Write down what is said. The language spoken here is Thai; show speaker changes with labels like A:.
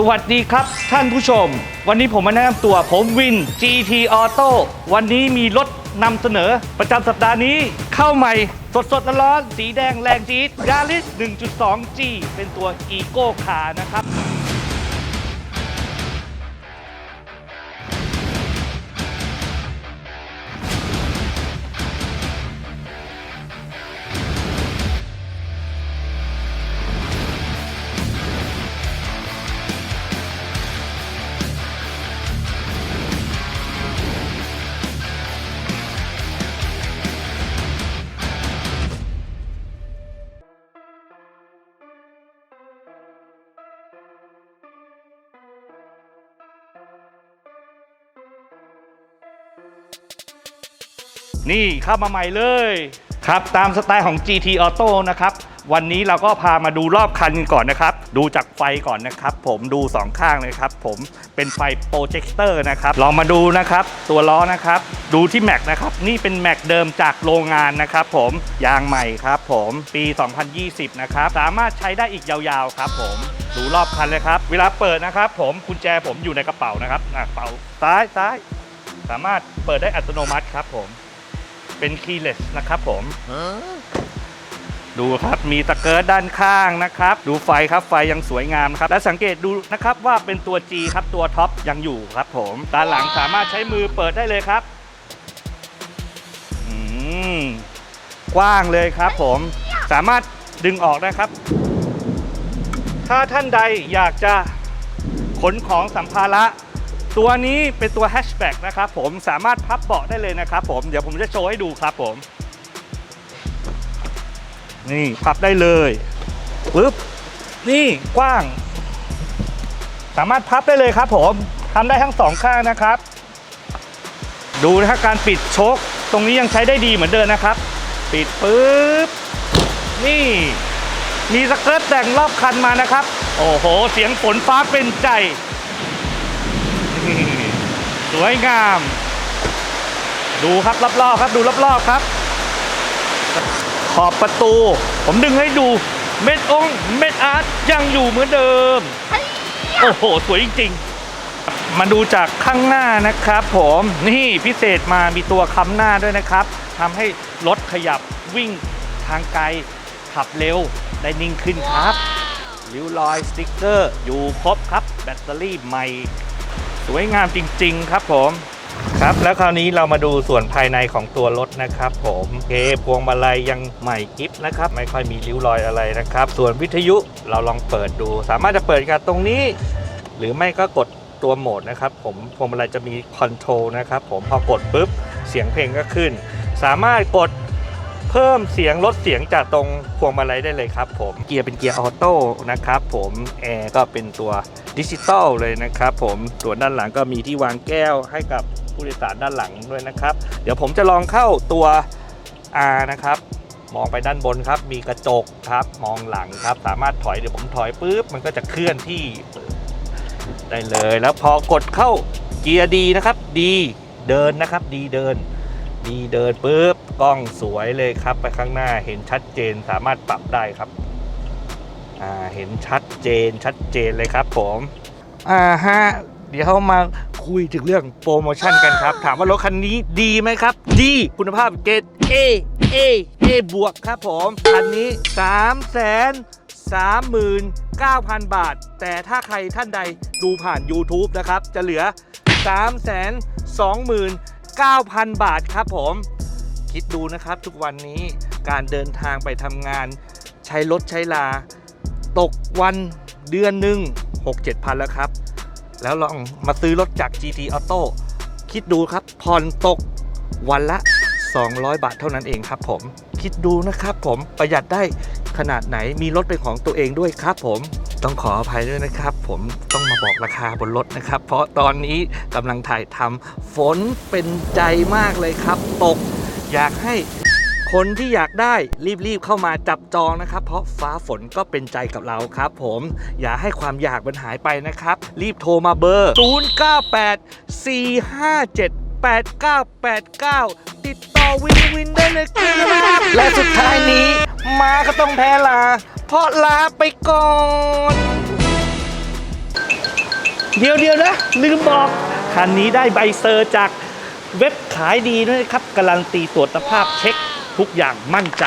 A: สวัสดีครับท่านผู้ชม วันนี้ผมมาแนะนำตัวผมวิน GT Auto วันนี้มีรถนำเสนอประจำสัปดาห์นี้เข้าใหม่สดสดร้อนสีแดงแรงจี๊ดยาริส 1.2G เป็นตัวอีโก้ขานะครับ นี่เข้ามาใหม่เลย ครับตามสไตล์ของ GT Auto นะครับ วันนี้เราก็พามาดูรอบคันก่อนนะครับ ดูจากไฟก่อนนะครับ ผมดูสองข้างเลยครับ ผมเป็นไฟโปรเจคเตอร์นะครับ ลองมาดูนะครับ ตัวล้อนะครับ ดูที่แม็กนะครับ นี่เป็นแม็กเดิมจากโรงงานนะครับ ผมยางใหม่ครับผมปี 2020 นะครับ สามารถใช้ได้อีกยาวๆครับ ผมดูรอบคันเลยครับ เวลาเปิดนะครับ ผมกุญแจผมอยู่ในกระเป๋านะครับอะเป๋าซ้ายซ้ายสามารถเปิดได้อัตโนมัติครับผม เป็น keyless นะครับผม ดูครับมีสเกิร์ตด้านข้างนะครับ ดูไฟครับไฟยังสวยงามครับและสังเกตดูนะครับว่าเป็นตัว G ครับตัวท็อปยังอยู่ครับผมด้านหลังสามารถใช้มือเปิดได้เลยครับอืมกว้างเลยครับผมสามารถดึงออกได้ครับ ถ้าท่านใดอยากจะขนของสัมภาระ ตัวนี้เป็นตัวแฮชแบ็กนะครับผมสามารถพับเบาะได้เลยนะครับผมเดี๋ยวผมจะโชว์ให้ดูครับผม นี่พับได้เลยปึ๊บนี่กว้าง สามารถพับได้เลยครับผมทำได้ทั้งสองข้างนะครับ ดูนะฮะการปิดโชคตรงนี้ยังใช้ได้ดีเหมือนเดิมนะครับ ปิดปึ๊บนี่มีสเกิร์ตแต่งรอบคันมานะครับ โอ้โห เสียงฝนฟ้าเป็นใจ วยงาม ดูครับรอบๆครับดูรอบๆครับ ขอบประตู ผมดึงให้ดูเม็ดองค์เม็ดอาร์ตยังอยู่เหมือนเดิม โอ้โห สวยจริงๆ มาดูจากข้างหน้านะครับ ผมนี่พิเศษมามีตัวค้ำหน้าด้วยนะครับทำให้รถขยับวิ่งทางไกล ขับเร็วได้นิ่งขึ้นครับริ้วรอยสติ๊กเกอร์ อยู่ครบครับ แบตเตอรี่ใหม่ สวยงามจริง ๆ ครับผมครับแล้วคราวนี้เรามาดูส่วนภายในของตัวรถนะครับ ผมเคพวงมาลัยยังใหม่กิฟนะครับ ไม่ค่อยมีริ้วรอยอะไรนะครับ ส่วนวิทยุเราลองเปิดดู สามารถจะเปิดกันตรงนี้ หรือไม่ก็กดตัวโหมดนะครับ ผมพวงมาลัยจะมีคอนโทรลนะครับ ผมพอกดปุ๊บเสียงเพลงก็ขึ้น สามารถกด เพิ่มเสียงลดเสียงจากตรงพวงมาลัยได้เลยครับผมเกียร์เป็นเกียร์ออโต้นะครับผมแอร์ก็เป็นตัวดิจิตอลเลยนะครับผมส่วนด้านหลังก็มีที่วางแก้วให้กับผู้โดยสารด้านหลังด้วยนะครับ เดี๋ยวผมจะลองเข้าตัว R นะครับ มองไปด้านบนครับ มีกระจกครับ มองหลังครับ สามารถถอยเดี๋ยวผมถอยปุ๊บ มันก็จะเคลื่อนที่ได้เลย แล้วพอกดเข้าเกียร์ดีนะครับ ดีเดินนะครับ ดีเดิน ดีเดินปุ๊บกล้องสวยเลยครับ ไปข้างหน้าเห็นชัดเจนสามารถปรับได้ครับอ่าเห็นชัดเจนชัดเจนเลยครับผมอ่าฮะเดี๋ยวมาคุยถึงเรื่องโปรโมชั่นกันครับ ถามว่ารถคันนี้ดีไหมครับ ดีคุณภาพเกรด A A A บวกครับผมคันนี้3 3 9 0 0 0 บาท แต่ถ้าใครท่านใดดูผ่าน YouTube นะครับ จะเหลือ 3 2 9 0 0 0 บาทครับผม คิดดูนะครับทุกวันนี้การเดินทางไปทำงาน ใช้รถใช้ลา ตกวันเดือนหนึ่ง6 7พันแล้วครับ แล้วลองมาซื้อรถจาก GT Auto คิดดูครับผ่อนตกวันละ 200 บาทเท่านั้นเองครับผม คิดดูนะครับผมประหยัดได้ขนาดไหนมีรถเป็นของตัวเองด้วยครับผม ต้องขออภัยด้วยนะครับ ผมต้องมาบอกราคาบนรถนะครับ เพราะตอนนี้กำลังถ่ายทำฝนเป็นใจมากเลยครับ ตกอยากให้คนที่อยากได้รีบๆเข้ามาจับจองนะครับ เพราะฟ้าฝนก็เป็นใจกับเราครับ ผมอย่าให้ความอยากมันหายไปนะครับ รีบโทรมาเบอร์ 098 457 8989 ติดต่อวินวินได้เลยครับและสุดท้ายนี้ มาก็ต้องแพ้ลา เพราะลาไปก่อน เดี๋ยวเดียวนะ ลืมบอก คันนี้ได้ใบเซอร์จากเว็บขายดีด้วยนะครับ การันตีตรวจสภาพเช็คทุกอย่างมั่นใจ